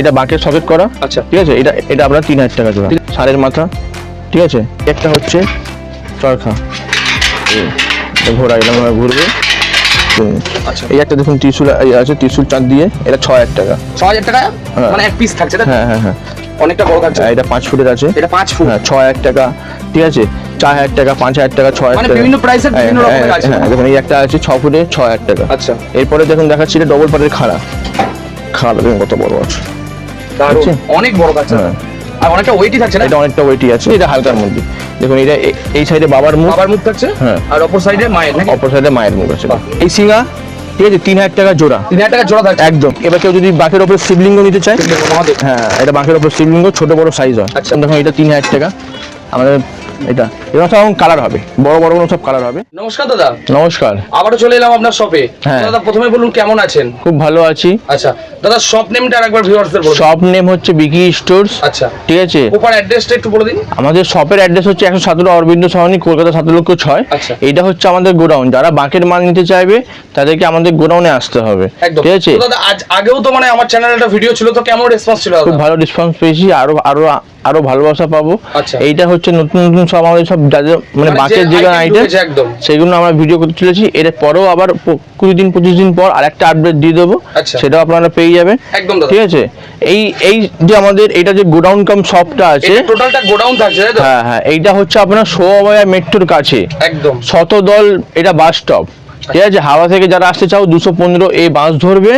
এটা বাঁকের সকেট করা। আচ্ছা। ঠিক আছে? এটা এটা আপনার তিন হাজার টাকা জোড়া। সারের মাথা। ঠিক আছে? একটা হচ্ছে চরখা। ঘোরা এরকমভাবে ঘুরবে। আচ্ছা। এই একটা দেখুন ত্রিশুল আছে ত্রিশুল চাঁদ দিয়ে। এটা ছ হাজার টাকা। ছ হাজার টাকা? হ্যাঁ। মানে এক পিস থাকছে হ্যাঁ হ্যাঁ হ্যাঁ। অনেকটা বড় থাকছে। এটা পাঁচ ফুটের আছে। এটা পাঁচ ফুট। হ্যাঁ ছ হাজার টাকা। ঠিক আছে? চার হাজার টাকা পাঁচ হাজার টাকা হাজার মানে টাকা। বিভিন্ন প্রাইসের হ্যাঁ, বিভিন্ন রকমের হ্যাঁ, আছে। হ্যাঁ, দেখুন এই একটা আছে ছ ফুটে ছ হাজার টাকা। আচ্ছা। এরপরে দেখুন দেখাচ্ছি এটা ডবল পাটের খাড়া। খাড়া দেখুন কত বড় আছে। দারুণ। অনেক বড় থাকছে হ্যাঁ। আর অনেকটা ওয়েটই থাকছে না? এটা অনেকটা ওয়েটই আছে। এটা হালকার মধ্যে দেখুন এটা এই সাইডে বাবার মুখ। বাবার মুখ থাকছে হ্যাঁ। আর অপর সাইডে মায়ের মুখ অপর সাইডে মায়ের মুখ আছে। এই সিঙ্গা ঠিক আছে তিন হাজার টাকা জোড়া। তিন হাজার টাকা জোড়া থাকছে। একদম। এবার কেউ যদি বাঁকের ওপরে শিবলিঙ্গ নিতে চায় হ্যাঁ এটা বাঁকের ওপর শিবলিঙ্গ ছোট বড় সাইজ হয়। আচ্ছা। দেখুন এটা তিন হাজার টাকা। আমাদের এটা। সব কালার হবে। বড় বড় সব কালার হবে। নমস্কার দাদা। নমস্কার। আবারও চলে এলাম আপনার শপে হ্যাঁ। দাদা প্রথমে বলুন কেমন আছেন? খুব ভালো আছি। আচ্ছা। দাদা শপ নেমটা আরেকবার ভিউয়ার্সদের বলুন। শপ নেম হচ্ছে বিকি স্টোর্স আচ্ছা। ঠিক আছে? অ্যাড্রেসটা একটু বলে দিন। আমাদের শপের অ্যাড্রেস হচ্ছে একশো সতেরো অরবিন্দ সহনী কলকাতা সাত লক্ষ ছয়। আচ্ছা। এইটা হচ্ছে আমাদের গোডাউন। যারা বাঁকের মাল নিতে চাইবে তাদেরকে আমাদের গোডাউনে আসতে হবে। ঠিক আছে? দাদা আজ আগেও তো মানে আমার চ্যানেলে একটা ভিডিও ছিল তো কেমন রেসপন্স ছিল খুব ভালো রেসপন্স পেয়েছি। আরও আরও আরও ভালোবাসা পাবো। আচ্ছা। এইটা হচ্ছে নতুন নতুন সব আমাদের সব যা যা- মানে মানে বাঁকের যে আইটেম সেগুলো আমরা ভিডিও করতে চলেছি। এর পরেও আবার কুড়ি দিন পঁচিশ দিন পর আর একটা আপডেট দিয়ে দেবো। আচ্ছা। সেটাও আপনারা পেয়ে যাবেন। একদম ঠিক আছে? এই এই যে আমাদের এটা যে গোডাউন কাম শপটা আছে টোটালটা গোডাউন থাকছে হ্যাঁ হ্যাঁ এইটা হচ্ছে আপনার সোয়াবায়া মেট্রোর কাছে। একদম। শতদল এটা বাস স্টপ ঠিক আছে হাওড়া থেকে যারা আসতে চাও দুশো পনেরো এই বাস ধরবে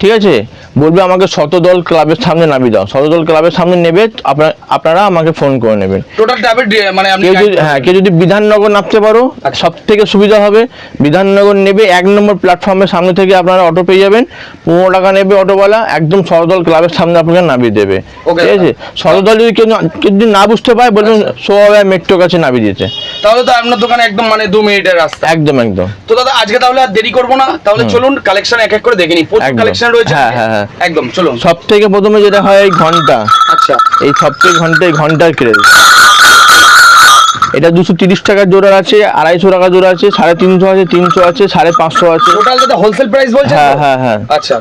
ঠিক আছে? বলবে আমাকে শতদল ক্লাবের সামনে নামিয়ে দাও। শতদল ক্লাবের সামনে নেবে আপনার আপনারা আমাকে ফোন করে নেবেন। মানে কেউ যদি হ্যাঁ কেউ যদি বিধাননগর নামতে পারো আচ্ছা। সব থেকে সুবিধা হবে বিধাননগর নেবে এক নম্বর প্ল্যাটফর্মের সামনে থেকে আপনারা অটো পেয়ে যাবেন পনেরো টাকা নেবে অটোওয়ালা একদম শরদল ক্লাবের সামনে আপনাকে নামিয়ে দেবে। ঠিক আছে? শরদল যদি কেউ কেউ যদি না বুঝতে পারে বলবেন আচ্ছা। সোয়া মেট্রো কাছে নামিয়ে দিয়েছে। তাহলে তো আপনার দোকানে একদম মানে দু মিনিটের রাস্তা। একদম একদম। তো দাদা আজকে তাহলে আর দেরি করব না। তাহলে চলুন কালেকশন এক এক করে দেখে নিই। প্রচুর কালেকশন রয়েছে। হ্যাঁ, হ্যাঁ, হ্যাঁ। একদম চলুন। সব থেকে প্রথমে যেটা হয় এই ঘণ্টা। আচ্ছা। এই সব থেকে ঘণ্টা এই ঘণ্টার ক্রেজ এটা দুশো তিরিশ টাকার জোড়া আছে আড়াইশো টাকা জোড়া আছে সাড়ে তিনশো আছে তিনশো আছে সাড়ে পাঁচশো আছে। টোটাল যেটা হোলসেল প্রাইস বলছে হ্যাঁ হ্যাঁ হ্যাঁ। আচ্ছা।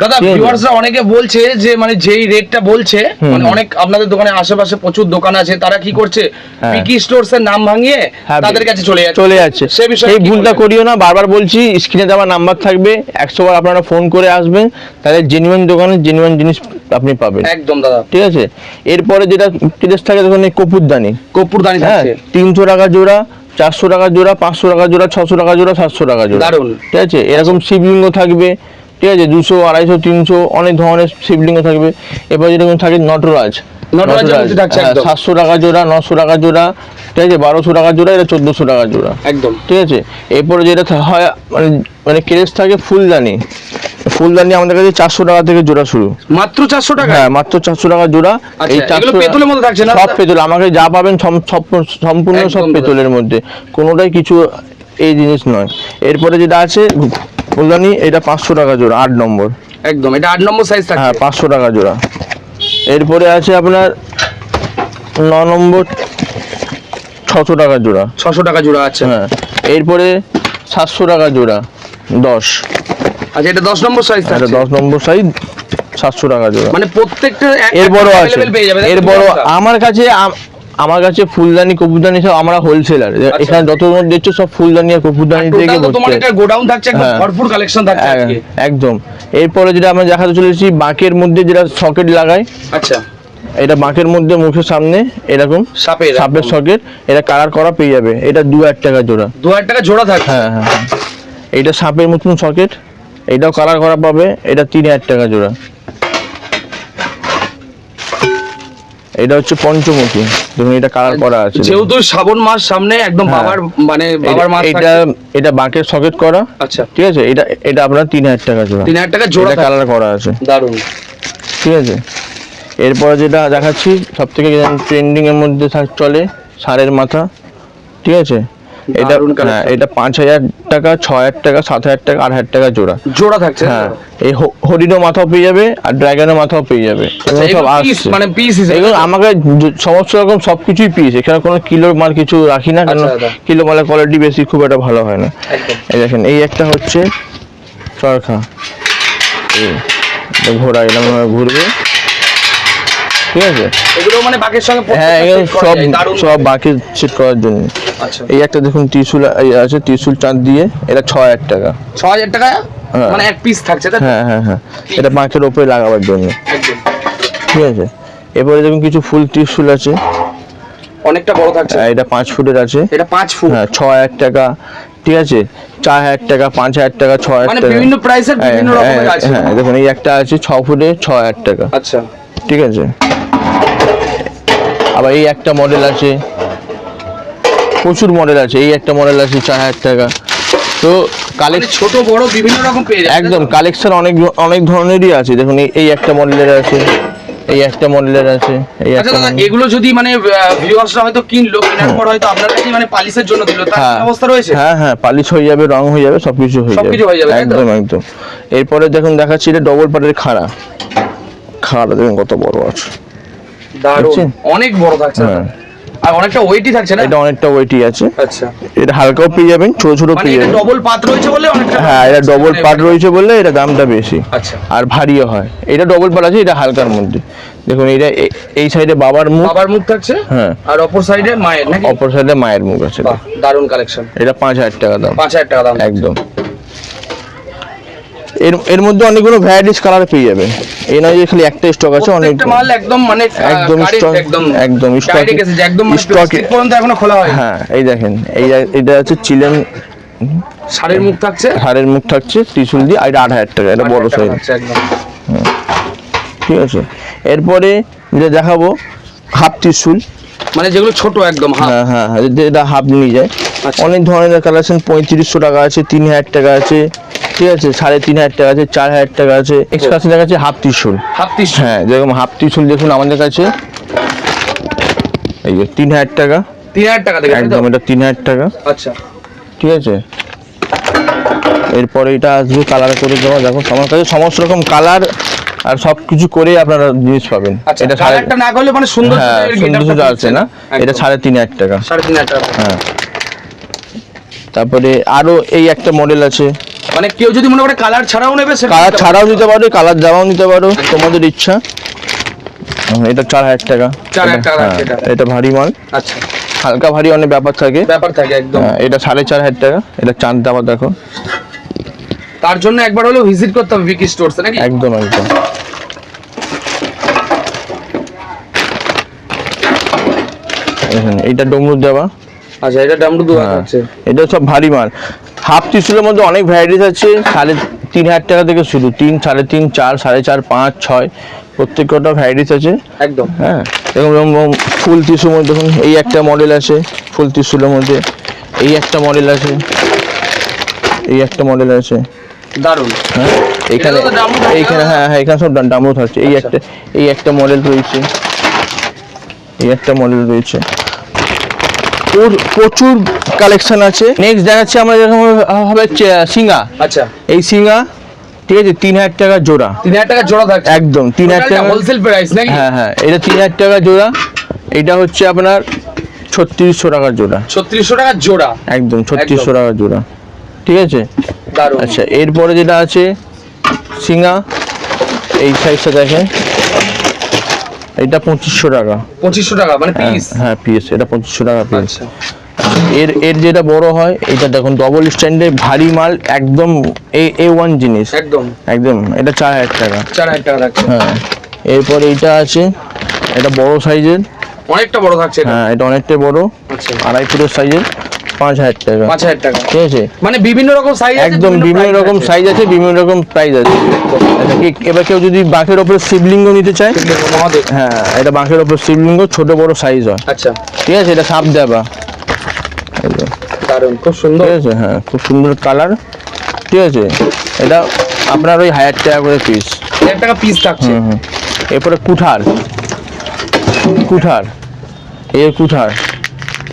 দাদা ভিউয়ার্সরা অনেকে বলছে যে মানে যেই রেটটা বলছে মানে অনেক আপনাদের দোকানে আশেপাশে প্রচুর দোকান আছে তারা কি করছে হ্যাঁ। পিকি স্টোরস এর নাম ভাঙিয়ে হ্যাঁ, তাদের কাছে চলে যাচ্ছে। চলে যাচ্ছে। সে বিষয়ে এই ভুলটা করিও না বারবার বলছি স্ক্রিনে দেওয়া নাম্বার থাকবে একশো বার আপনারা ফোন করে আসবেন তাহলে জেনুইন দোকানে জেনুইন জিনিস আপনি পাবেন। একদম দাদা। ঠিক আছে? এরপরে যেটা প্রেস থাকে দেখুন এই কপুরদানি। কপুরদানি হ্যাঁ থাকছে। তিনশো টাকা জোড়া চারশো টাকা জোড়া পাঁচশো টাকা জোড়া ছশো টাকা জোড়া সাতশো টাকা জোড়া। দারুণ। ঠিক আছে? এরকম শিবলিঙ্গ থাকবে ঠিক আছে দুশো আড়াইশো তিনশো অনেক ধরনের শিবলিঙ্গ থাকবে। এবার যেরকম থাকে নটরাজ। হ্যাঁ। সাতশো টাকা জোড়া নশো টাকা জোড়া ঠিক আছে বারোশো টাকা জোড়া এটা চোদ্দোশো টাকা জোড়া। একদম। ঠিক আছে এরপরে যেটা হয় মানে মানে ক্রেজ থাকে ফুলদানি। ফুলদানি আমাদের কাছে চারশো টাকা থেকে জোড়া শুরু। মাত্র চারশো টাকা? হ্যাঁ মাত্র চারশো টাকা জোড়া। আচ্ছা, এগুলো পেতলের মধ্যে থাকছে না? সব পেতল আমাকে যা পাবেন সম্পূর্ণ সব পেতলের মধ্যে। কোনোটাই কিছু এই জিনিস নয়। এরপরে যেটা আছে ফুলদানি এটা পাঁচশো টাকা জোড়া আট নম্বর। একদম এটা আট নম্বর সাইজ হ্যাঁ থাকছে পাঁচশো টাকা জোড়া। এরপরে আছে আপনার ন নম্বর ছশো টাকা জোড়া। ছশো টাকা জোড়া আছে। হ্যাঁ এরপরে সাতশো টাকা জোড়া দশ। আচ্ছা এটা দশ নম্বর সাইজ এটা দশ নম্বর সাইজ সাতশো টাকা জোড়া। মানে প্রত্যেকটা এর বড় আছে। এর বড় আমার কাছে আমার কাছে ফুলদানি কপুরদানি সব আমরা হোলসেলার এখানে যত দেখছ সব ফুলদানি আর কপুরদানি থেকে তোমার গোডাউন থাকছে একদম হ্যাঁ। ভরপুর কালেকশন থাকছে হ্যাঁ, আজকে। একদম। এরপরে যেটা আমরা দেখাতে চলেছি বাঁকের মধ্যে যেটা সকেট লাগাই আচ্ছা। এটা বাঁকের মধ্যে মুখের সামনে এরকম সাপের সাপের সকেট এটা কালার করা পেয়ে যাবে। এটা দু হাজার টাকা জোড়া। দু হাজার টাকা জোড়া থাকে হ্যাঁ হ্যাঁ হ্যাঁ। এইটা সাপের মতন সকেট এটাও কালার করা পাবে এটা তিন হাজার টাকা জোড়া। এটা হচ্ছে পঞ্চমুখী। দেখুন এটা কালার করা আছে যেহেতু শ্রাবণ মাস সামনে একদম হ্যাঁ। বাবার মানে বাবার মাস এটা এটা বাঁকের সকেট করা। আচ্ছা। ঠিক আছে? এটা এটা আপনার তিন হাজার টাকা জোড়া। তিন হাজার টাকা জোড়া কালার করা আছে। দারুণ ঠিক আছে? এরপরে যেটা দেখাচ্ছি সব থেকে ট্রেন্ডিং এর মধ্যে থাক- চলে সারের মাথা। ঠিক আছে? এটা হ্যাঁ এটা পাঁচ হাজার টাকা ছ হাজার টাকা সাত হাজার টাকা আট হাজার টাকা জোড়া। জোড়া থাকছে? হ্যাঁ এই হরিণও মাথাও পেয়ে যাবে আর ড্রাগনের মাথাও পেয়ে যাবে। আচ্ছা, সব মানে পিস এগুলো আমাকে সমস্ত রকম সবকিছুই পিস এখানে কোনো কিলোর মাল কিছু রাখি না কারণ আচ্ছা, কিলো মালের কোয়ালিটি বেশি খুব একটা ভালো হয় না। এই দেখেন এই একটা হচ্ছে চরখা। ঘোড়া এরকম ঘুরবে। ঠিক আছে? এগুলো মানে বাকির সঙ্গে হ্যাঁ সব সব। বাকি সেট করার জন্য। আচ্ছা। এই একটা দেখুন ত্রিশুল আছে ত্রিশুল চাঁদ দিয়ে এটা ছ হাজার টাকা। ছ হাজার টাকা? হ্যাঁ। মানে এক পিস থাকছে তাই হ্যাঁ হ্যাঁ হ্যাঁ। এটা বাঁকের ওপরে লাগাবার জন্য। ঠিক আছে? এরপরে দেখুন কিছু ফুল ত্রিশুল আছে। অনেকটা বড় থাকছে। এটা পাঁচ ফুটের আছে। এটা পাঁচ ফুট। হ্যাঁ ছ হাজার টাকা। ঠিক আছে? চার হাজার টাকা পাঁচ হাজার টাকা ছ হাজার মানে টাকা। বিভিন্ন প্রাইসের হ্যাঁ, বিভিন্ন হ্যাঁ, রকমের আছে। হ্যাঁ দেখুন এই একটা আছে ছ ফুটে ছ হাজার টাকা। আচ্ছা। ঠিক আছে? আবার এই একটা মডেল আছে। প্রচুর মডেল আছে এই একটা মডেল আছে চার হাজার টাকা। তো মানে কালেকশন ছোট বড় বিভিন্ন রকম পেয়ে একদম কালেকশন অনেক অনেক ধরনেরই আছে। দেখুন এই- একটা মডেলের আছে এই একটা মডেলের আছে এই আচ্ছা একটা এগুলো যদি মানে ভিউয়ার্সরা হয়তো কিনলো কেনার পর হয়তো আপনার কাছে মানে পালিশের জন্য দিল তার হ্যাঁ। অবস্থা রয়েছে? হ্যাঁ হ্যাঁ পালিশ হয়ে যাবে রং হয়ে যাবে সবকিছু হয়ে যাবে। সবকিছু হয়ে যাবে, একদম একদম। এরপরে দেখুন দেখাচ্ছি এটা ডবল পাটের খাড়া। খাড়া দেখুন কত বড় আছে। দারুণ। অনেক বড় থাকছে হ্যাঁ। আর অনেকটা ওয়েটই থাকছে না? এটা অনেকটা ওয়েটি আছে। আচ্ছা। এটা হালকাও পেয়ে যাবেন ছোট ছোট মানে পেয়ে যাবেন। ডবল পাত রয়েছে বলে অনেকটা হ্যাঁ এটা ডবল মানে পাট রয়েছে বলে এটা দামটা বেশি। আচ্ছা। আর ভারীও হয়। এটা ডবল পাট আছে এটা হালকার মধ্যে। দেখুন এটা এই সাইডে বাবার মুখ। বাবার মুখ থাকছে? হ্যাঁ। আর অপর সাইডে মায়ের নাকি? অপর সাইডে মায়ের মুখ আছে। দারুণ কালেকশন এটা পাঁচ হাজার টাকা দাম। পাঁচ হাজার টাকা দাম। একদম। এর এর মধ্যে অনেকগুলো ভ্যারাইটিস কালার পেয়ে যাবে এই নয় যে খালি একটা স্টক আছে অনেক মাল একদম মানে একদম stock- একদম direct একদম মানে stock- plastic পর্যন্ত এখনও খোলা হয় হ্যাঁ এই দেখেন এই এটা হচ্ছে চিলেন শাড়ির মুখ থাকছে? হাড়ের মুখ থাকছে ত্রিশুল দিয়ে আর এটা আট হাজার টাকা এটা বড় সাইজ ঠিক আছে। এরপরে যেটা দেখাবো হাফ ত্রিশুল। মানে যেগুলো ছোট একদম হ্যাঁ হ্যাঁ হ্যাঁ হ্যাঁ, হাফ নিয়ে যায়। আচ্ছা। অনেক ধরনের কালেকশন পঁয়ত্রিশশো টাকা আছে তিন হাজার টাকা আছে ঠিক আছে সাড়ে তিন হাজার টাকা আছে চার হাজার টাকা আছে এক্সট্রা দেখা যাচ্ছে হাফ ত্রিশুল। হাফ পিস হ্যাঁ যেরকম হাফ ত্রিশুল দেখুন আমাদের কাছে। এই যে তিন হাজার টাকা। তিন হাজার টাকা একদম এটা তিন হাজার টাকা। আচ্ছা। ঠিক আছে? এরপরে এটা আসবে কালার করে দেওয়া দেখো আমার কাছে সমস্ত রকম কালার আর সব কিছু করে আপনারা জিনিস পাবেন। আচ্ছা এটা সাড়ে না করলে মানে সুন্দর হ্যাঁ সুন্দর সুন্দর আছে না? এটা সাড়ে তিন হাজার টাকা। সাড়ে তিন হাজার টাকা। হ্যাঁ। তারপরে আরও এই একটা মডেল আছে। মানে কেউ যদি মনে করে কালার ছাড়াও নেবে কালার ছাড়াও নিতে পারো কালার দেওয়াও নিতে পারো তোমাদের ইচ্ছা। এটা চার হাজার টাকা। 4,000 টাকা হ্যাঁ, এটা। ভারী মাল। আচ্ছা। হালকা ভারী অনেক ব্যাপার থাকে। ব্যাপার থাকে একদম। হ্যাঁ, এটা সাড়ে চার হাজার টাকা। এটা চাঁদ দেওয়া দেখো। তার জন্য একবার হলেও ভিজিট করতে হবে বিকি স্টোরস নাকি? একদম একদম। এইটা ডমরুদ দেওয়া আচ্ছা এটা ডামরু দু হ্যাঁ, আছে। এটা সব ভারী মাল। হাফ টিসুলের মধ্যে অনেক ভ্যারাইটিস আছে সাড়ে তিন হাজার টাকা থেকে শুরু তিন সাড়ে তিন চার সাড়ে চার পাঁচ ছয় প্রত্যেক কটা ভ্যারাইটিস আছে। একদম। হ্যাঁ এরকম ফুল টিসুর মধ্যে দেখুন এই একটা মডেল আছে ফুল টিসুলের মধ্যে এই একটা মডেল আছে এই একটা মডেল আছে। দারুণ। হ্যাঁ এখানে এইখানে হ্যাঁ হ্যাঁ এখানে সব ডামরু থাকছে। এই আচ্ছা। একটা এই একটা মডেল রয়েছে। এই একটা মডেল রয়েছে। প্রচুর কালেকশন আছে। নেক্সট দেখাচ্ছে আমরা যেরকম হবে সিঙ্গা। আচ্ছা। এই সিঙ্গা ঠিক আছে তিন হাজার টাকা জোড়া। তিন হাজার টাকা জোড়া থাকছে। একদম তিন হাজার টাকা হোলসেল প্রাইস নাকি? হ্যাঁ হ্যাঁ এটা তিন হাজার টাকা জোড়া। এটা হচ্ছে আপনার ছত্রিশশো টাকার জোড়া। ছত্রিশশো টাকা জোড়া। একদম ছত্রিশশো টাকার জোড়া। ঠিক আছে? আচ্ছা এরপরে যেটা আছে সিঙ্গা এই সাইজটা দেখেন। এটা পঁচিশশো টাকা। পঁচিশশো টাকা মানে হ্যাঁ, পিস হ্যাঁ পিস এটা পঁচিশশো টাকা পিস আচ্ছা। এর এর যেটা বড় হয় এটা দেখুন ডবল স্ট্যান্ডে ভারী মাল একদম এ এ ওয়ান জিনিস। একদম। একদম এটা চার হাজার টাকা। চার হাজার টাকা থাকছে। হ্যাঁ এরপর এইটা আছে এটা বড় সাইজের অনেকটা বড় থাকছে এটা। হ্যাঁ এটা অনেকটাই বড় আচ্ছা। আড়াই ফুটের সাইজের পাঁচ হাজার টাকা। পাঁচ হাজার টাকা। ঠিক আছে? মানে বিভিন্ন রকম সাইজ একদম বিভিন্ন রকম সাইজ আছে বিভিন্ন রকম প্রাইস আছে। আচ্ছা, এবার কেউ যদি বাঁকের ওপরে শিবলিঙ্গ নিতে চায়? হ্যাঁ এটা বাঁকের ওপর শিবলিঙ্গ ছোট বড় সাইজ হয়। আচ্ছা। ঠিক আছে এটা সাপ দেবা। দারুণ খুব সুন্দর। ঠিক আছে হ্যাঁ খুব সুন্দর কালার ঠিক আছে এটা আপনার ওই হাজার টাকা করে পিস হাজার টাকা পিস থাকছে। এরপরে কুঠার। কুঠার। এই কুঠার।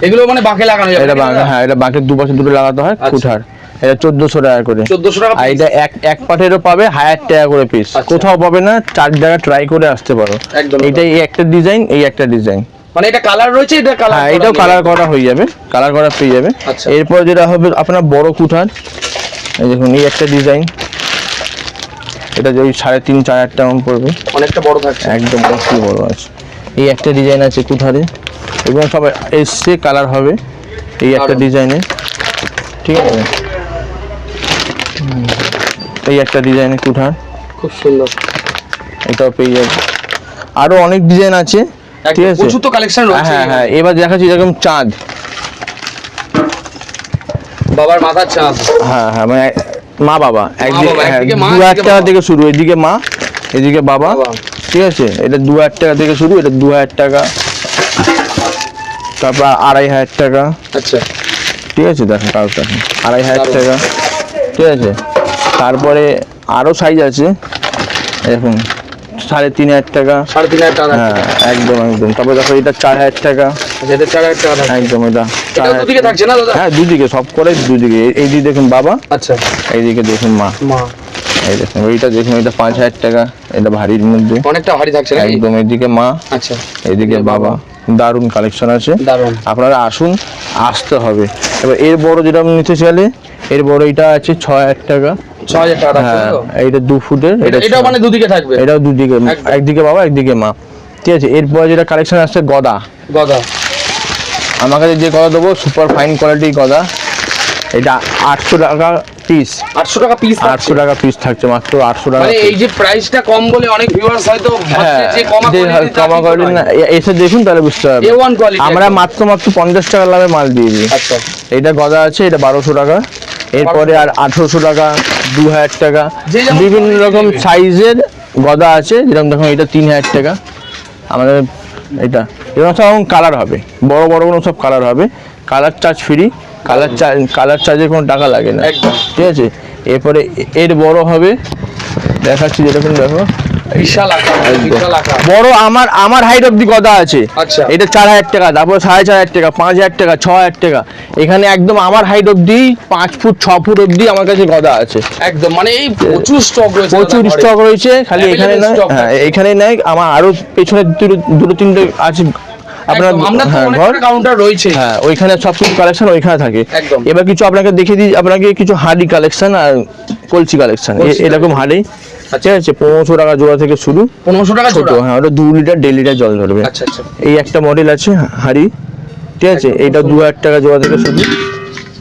এগুলো মানে বাঁকে লাগানো যাবে এটা বাঁকা হ্যাঁ এটা বাঁকের দুপাশে দুটো লাগাতে হয় আচ্ছা। কুঠার। এটা চোদ্দশো টাকা করে। চোদ্দশো টাকা আর এটা এক এক পাটেরও পাবে হাজার টাকা করে পিস আচ্ছা। কোথাও পাবে না চার জায়গা ট্রাই করে আসতে পারো। একদম। এইটাই এই একটা ডিজাইন এই একটা ডিজাইন মানে এটা কালার রয়েছে এটা কালার হ্যাঁ এটাও কালার করা হয়ে যাবে কালার করা পেয়ে যাবে। আচ্ছা। এরপর যেটা হবে আপনার বড় কুঠার। এই দেখুন এই একটা ডিজাইন এটা যে ওই সাড়ে তিন চার হাজার টাকা পড়বে। অনেকটা বড় থাকছে। একদম বড় আছে। এই একটা ডিজাইন আছে কুঠারে। এগুলো সব এসছে কালার হবে এই একটা দারুণ। ডিজাইনের ঠিক আছে? এই একটা ডিজাইনের কুঠার। খুব সুন্দর। এটাও পেয়ে যাবে। আরও অনেক ডিজাইন আছে ঠিক আছে? প্রচুর তো কালেকশন রয়েছে। হ্যাঁ হ্যাঁ এবার দেখাচ্ছি যেরকম চাঁদ। বাবার মাথার চাঁদ। হ্যাঁ হ্যাঁ মানে মা বাবা। একদিকে হ্যাঁ, দু হাজার টাকা থেকে শুরু এদিকে মা এদিকে বাবা। বাবা। ঠিক আছে? এটা দু হাজার টাকা থেকে শুরু এটা দু হাজার টাকা। তারপর আড়াই হাজার টাকা। আচ্ছা। ঠিক আছে দেখেন কাজ দেখেন আড়াই হাজার টাকা। ঠিক আছে। তারপরে আরও সাইজ আছে। দেখুন সাড়ে তিন হাজার টাকা। সাড়ে তিন হাজার টাকা। হ্যাঁ একদম একদম। তারপরে দেখো এটা চার হাজার টাকা। আচ্ছা, এটা চার হাজার টাকা। একদম এটা চার এটাও হাজার দুদিকে থাকছে না দাদা? হ্যাঁ দুদিকে সব করে দুদিকে। এই- এই দিকে দেখুন বাবা। আচ্ছা। এইদিকে দেখুন মা। মা। এই দেখুন ওইটা দেখুন এটা পাঁচ হাজার টাকা এটা ভারীর মধ্যে। অনেকটা ভারী থাকছে একদম এদিকে মা আচ্ছা। এদিকে বাবা। দারুণ কালেকশন আছে। দারুণ। আপনারা আসুন আসতে হবে। এবার এর বড় যেটা নিতে চাইলে এর বড় এটা আছে ছ হাজার টাকা। ছ হাজার টাকা হ্যাঁ এইটা দু ফুটের এটা মানে দুদিকে থাকবে? এটাও দুদিকে। একদিকে বাবা একদিকে মা। ঠিক আছে এরপরে যেটা কালেকশন আসছে গদা। গদা। আমার কাছে যে গদা দেবো সুপার ফাইন কোয়ালিটি গদা। এটা আটশো টাকা পিস আটশো টাকা পিস আটশো টাকা পিস থাকছে মাত্র আটশো টাকা মানে এই যে প্রাইসটা কম বলে অনেক ভিউয়ার্স হয়তো হ্যাঁ ভাবছে যে কমা কিন্তু না এসে দেখুন তাহলে বুঝতে পারবেন। A1 quality আমরা মাত্র মাত্র পঞ্চাশ টাকা লাভে মাল দিয়ে দিই। আচ্ছা। এটা গদা আছে এটা বারোশো টাকা। এরপরে আর আঠেরোশো টাকা দু হাজার টাকা। বিভিন্ন রকম। সাইজের গদা আছে যেরকম দেখুন এটা তিন হাজার টাকা। আমাদের এটা এরকম সব কালার হবে। বড় বড় কোনো সব কালার হবে। Colour charge free colour charge colour চার্জের কোনো টাকা লাগে না। ঠিক আছে? এরপরে এর বড় হবে দেখাচ্ছি যেরকম দেখো। বিশাল বড় আমার আমার হাইট অব্দি গদা আছে। আচ্ছা। এটা চার হাজার টাকা তারপর সাড়ে চার হাজার টাকা পাঁচ হাজার টাকা ছ হাজার টাকা। এখানে একদম আমার হাইট অব্দি পাঁচ ফুট ছ ফুট অব্দি আমার কাছে গদা আছে। একদম মানে এই প্রচুর স্টক রয়েছে প্রচুর স্টক রয়েছে খালি এখানে নয় হ্যাঁ। এখানে নয় আমার আরও পেছনে দুটো দুটো তিনটে আছে আপনার হ্যাঁ, ঘর। কাউন্টার রয়েছে। হ্যাঁ ওইখানে সব কিছু কালেকশন ওইখানে থাকে। এবার কিছু আপনাকে দেখিয়ে দিই আপনাকে কিছু হাঁড়ি কালেকশন আর কলসি কালেকশন এরকম হাঁড়ি। ঠিক আছে পনেরোশো টাকা জোড়া থেকে শুরু। পনেরোশো টাকা ছোট হ্যাঁ ওটা দু লিটার দেড় লিটার জল ধরবে। আচ্ছা আচ্ছা। এই একটা মডেল আছে হাড়ি। ঠিক আছে এইটা দু হাজার টাকা জোড়া থেকে শুরু।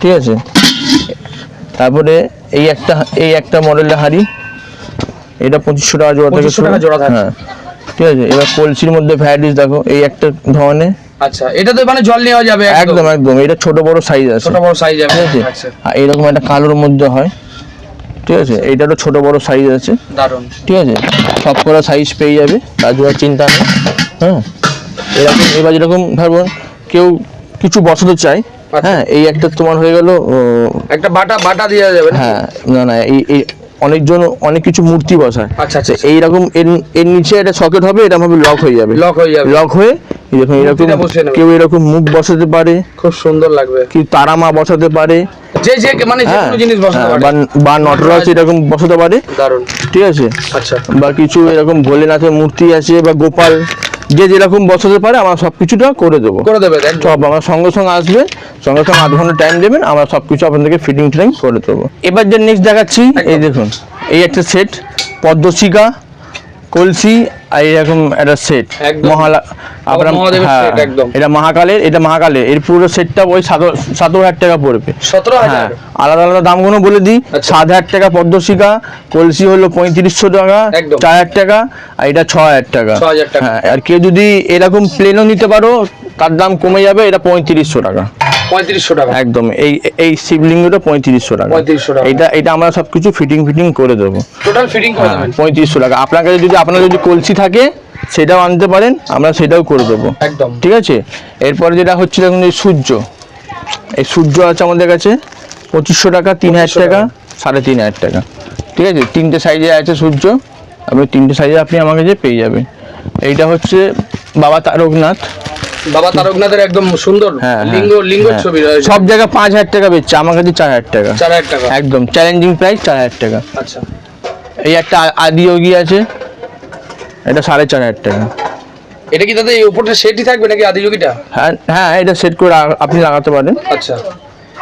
ঠিক আছে। তারপরে এই একটা এই একটা মডেলের হাড়ি। এটা পঁচিশশো টাকা জোড়া থেকে 2500 শুরু। টাকা জোড়া থাকছে। হ্যাঁ। ঠিক আছে? এবার কলসির মধ্যে ভ্যারাইটিস দেখো এই একটা ধরনের। আচ্ছা এটা তো মানে জল নেওয়া যাবে একদম? একদম এটা ছোট বড় সাইজ আছে। ছোট বড় সাইজ ঠিক আছে আচ্ছা। আর এরকম একটা কালোর মধ্যে হয়। ঠিক আছে? এইটারও ছোট বড় সাইজ আছে। ঠিক আছে? সব সাইজ পেয়ে যাবে তার জন্য চিন্তা নেই। হ্যাঁ? এরকম এবার যেরকম ধরুন কেউ কিছু বসাতে চায় আচ্ছা। হ্যাঁ এই একটা তোমার হয়ে গেল একটা বাটা বাটা দেওয়া যাবে হ্যাঁ না না এই অনেকজন অনেক কিছু মূর্তি বসায়। আচ্ছা আচ্ছা এইরকম এর নিচে একটা সকেট হবে এটা ভাবে লক হয়ে যাবে। লক হয়ে যাবে। লক হয়ে এরকম নেবে। কেউ এরকম মুখ বসাতে পারে। খুব সুন্দর লাগবে। কি তারামা বসাতে পারে। যে যে মানে যে হ্যাঁ কোনো জিনিস বসাতে হ্যাঁ, পারে। বা- বা নটরাজ এরকম বসাতে পারে। ঠিক আছে? আচ্ছা। বা কিছু এরকম ভোলেনাথের মূর্তি আছে বা গোপাল। যে যেরকম বসাতে পারে আমরা সব কিছুটা করে দেবো। করে দেবে সব আমার সঙ্গে সঙ্গে আসবে সঙ্গে সঙ্গে আধ ঘণ্টা টাইম দেবেন আমরা সব কিছু আপনাদেরকে ফিটিং টিটিং করে দেবো। এবার যে নেক্সট দেখাচ্ছি এই দেখুন এই একটা সেট পদ্মশিকা কলসি আর এরকম একটা সেট। মহালা আপনার হ্যাঁ, একদম। এটা মহাকালের এটা মহাকালের এর পুরো সেটটা ওই সাত সতেরো হাজার টাকা পড়বে সতেরো হ্যাঁ হাজার আলাদা আলাদা দামগুলো বলে দিই আচ্ছা। সাত হাজার টাকা পদ্মশিকা কলসি হলো পঁয়ত্রিশশো টাকা। চার হাজার টাকা আর এটা ছ হাজার টাকা 6,000 টাকা। হ্যাঁ আর কেউ যদি এরকম প্লেনও নিতে পারো তার দাম কমে যাবে এটা পঁয়ত্রিশশো টাকা পঁয়ত্রিশশো টাকা। একদম এই এই শিবলিঙ্গটা পঁয়ত্রিশশো টাকা। 3500 টাকা। এটা এটা আমরা সব কিছু ফিটিং ফিটিং করে দেবো। টোটাল ফিটিং করে দেবেন। পঁয়ত্রিশশো টাকা। আপনার কাছে যদি আপনার যদি কলসি থাকে সেটাও আনতে পারেন আমরা সেটাও করে দেবো। একদম। ঠিক আছে? এরপরে যেটা হচ্ছে দেখুন এই সূর্য। এই সূর্য আছে আমাদের কাছে পঁচিশশো টাকা তিন হাজার টাকা সাড়ে তিন হাজার টাকা। ঠিক আছে? তিনটে সাইজে আছে সূর্য। আপনি তিনটে সাইজে আপনি আমার কাছে পেয়ে যাবেন। এইটা হচ্ছে বাবা তারকনাথ। বাবা তারকনাথের একদম সুন্দর হ্যাঁ হ্যাঁ, লিঙ্গ লিঙ্গ হ্যাঁ। ছবি রয়েছে। সব জায়গায় পাঁচ হাজার টাকা বেচছে আমার কাছে চার হাজার টাকা। চার হাজার টাকা। একদম চ্যালেঞ্জিং প্রাইস চার হাজার টাকা। আচ্ছা। এই একটা আদি আদিয়োগী আছে এটা সাড়ে চার হাজার টাকা। এটা কি দাদা এই উপরটা সেটই থাকবে নাকি আদিযোগীটা হ্যাঁ হ্যাঁ এটা সেট করে আপনি লাগাতে পারেন। আচ্ছা।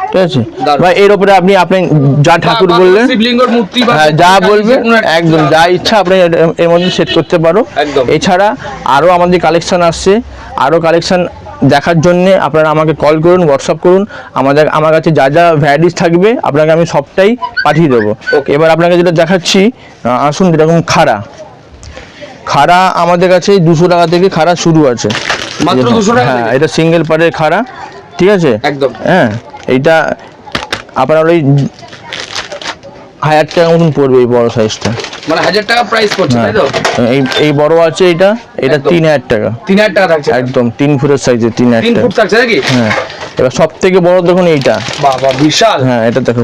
ঠিক আছে। বা এর উপরে আপনি আপনি যা ঠাকুর বললেন শিবলিঙ্গর মূর্তি বা হ্যাঁ যা বলবে একদম যা ইচ্ছা আপনি এর- এর মধ্যে সেট করতে পারো। এছাড়া আরও আমাদের কালেকশন আসছে। আরও কালেকশন দেখার জন্যে আপনারা আমাকে কল করুন হোয়াটসঅ্যাপ করুন। আমাদের আমার কাছে যা যা ভ্যারাইটিস থাকবে আপনাকে আমি সবটাই পাঠিয়ে দেবো. এবার আপনাকে যেটা দেখাচ্ছি আসুন যেরকম খাড়া। খাড়া আমাদের কাছে দুশো টাকা থেকে খাড়া শুরু আছে। মাত্র 200 টাকা হ্যাঁ এটা সিঙ্গেল পার্টের খাড়া ঠিক আছে? একদম। হ্যাঁ। এইটা আপনার ওই হাজার টাকা মতন পড়বে এই বড় সাইজটা মানে হাজার টাকা প্রাইস পড়ছে তাই তো এই এই বড় আছে এটা এটা। তিন হাজার টাকা। তিন হাজার টাকা থাকছে? একদম তিন ফুটের সাইজে তিন হাজার তিন ফুট থাকছে নাকি? হ্যাঁ এবার সব থেকে বড় দেখুন এইটা। বাবা বিশাল। হ্যাঁ এটা দেখো।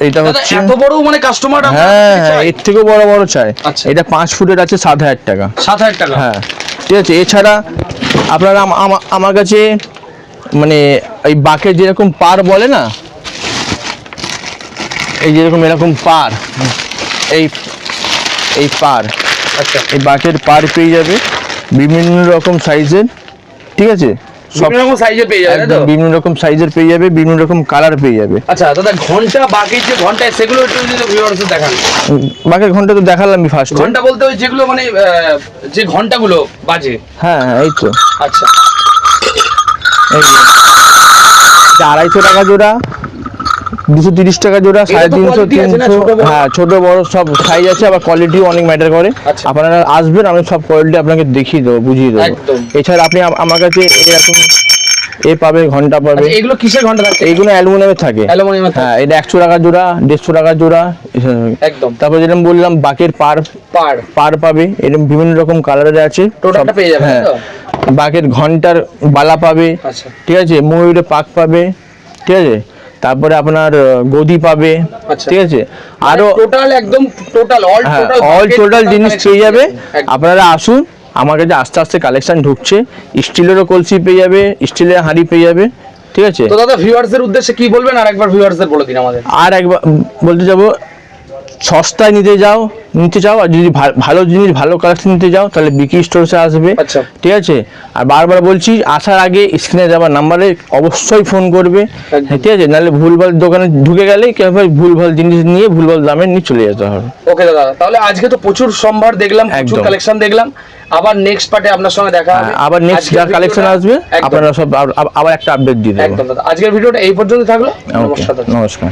এটা- হচ্ছে এত বড় মানে কাস্টমার হ্যাঁ হ্যাঁ এর থেকেও বড় বড় চাই। আচ্ছা। এটা পাঁচ ফুটের আছে সাত হাজার টাকা। সাত হাজার টাকা? হ্যাঁ ঠিক আছে এছাড়া আপনারা আম- আমার কাছে মানে এই বাকে যেরকম পার বলে না এই যেরকম এরকম পার এই এই পার আচ্ছা। এই বাকের পার পেয়ে যাবে বিভিন্ন রকম সাইজের ঠিক আছে? সব রকম সাইজে পেয়ে যাবে তো? বিভিন্ন রকম সাইজের পেয়ে যাবে বিভিন্ন রকম কালার পেয়ে যাবে। আচ্ছা দাদা ঘণ্টা বাকি যে ঘণ্টা সেগুলো একটু যদি ভিউয়ার্সদের দেখান। উম, বাকের ঘণ্টা তো দেখালামই ফার্স্ট ঘণ্টা বলতে ওই যেগুলো মানে যে ঘন্টাগুলো বাজে। হ্যাঁ হ্যাঁ এই তো। আচ্ছা। আড়াইশো টাকা জোড়া দুশো তিরিশ টাকা জোড়া সাড়ে তিনশো তিনশো। হ্যাঁ ছোট বড় সব সাইজ আছে আবার কোয়ালিটিও অনেক ম্যাটার করে। আচ্ছা। আপনারা আসবেন আমি সব কোয়ালিটি আপনাকে দেখিয়ে দেবো বুঝিয়ে দেবো। এছাড়া আপনি আমার কাছে এরকম এ পাবে ঘণ্টা পাবে। আচ্ছা এগুলো কিসের ঘণ্টা থাকছে এইগুলো অ্যালুমিনিয়ামের থাকে। অ্যালুমিনিয়ামের হ্যাঁ এটা একশো টাকা জোড়া দেড়শো টাকা জোড়া একদম। তারপর যেরকম বললাম বাকের পার। পার। পার পাবে এরকম বিভিন্ন রকম কালারের আছে। টোটালটা পেয়ে যাবে, হ্যাঁ। বাকের ঘণ্টার বালা পাবে আচ্ছা। ঠিক আছে? ময়ূরের পাক পাবে ঠিক আছে? তারপরে আপনার গদি পাবে আচ্ছা। ঠিক আছে? আরও টোটাল একদম total all total all total জিনিস পেয়ে যাবে। আপনারা আসুন আমার কাছে আস্তে আস্তে কালেকশন ঢুকছে। স্টিলেরও কলসি পেয়ে যাবে স্টিলের হাঁড়ি পেয়ে যাবে ঠিক আছে? তো দাদা ভিউয়ার্সদের উদ্দেশ্যে কি বলবেন? আর একবার ভিউয়ার্সদের বলে দিন আমাদের। আর একবার বলতে যাব সস্তায় নিতে যাও নিতে চাও আর যদি ভালো জিনিস ভালো কালেকশন নিতে যাও তাহলে বিকি স্টোরসে আসবে। আচ্ছা। ঠিক আছে? আর বারবার বলছি আসার আগে স্ক্রিনে যাওয়ার নাম্বারে অবশ্যই ফোন করবে। ঠিক আছে? নাহলে ভুলভাল দোকানে ঢুকে গেলে কি হবে ভুলভাল জিনিস নিয়ে ভুলভাল দামে নিয়ে চলে যেতে হবে। ওকে দাদা। তাহলে আজকে তো প্রচুর সম্ভার দেখলাম প্রচুর। কালেকশন দেখলাম। আবার নেক্সট পার্টে আপনার সঙ্গে দেখা হবে। আবার নেক্সট যা কালেকশন আসবে আপনারা সব আব- আব- আবার একটা আপডেট দিয়ে দেবো। একদম দাদা। আজকের ভিডিওটা এই পর্যন্ত থাকল। নমস্কার নমস্কার।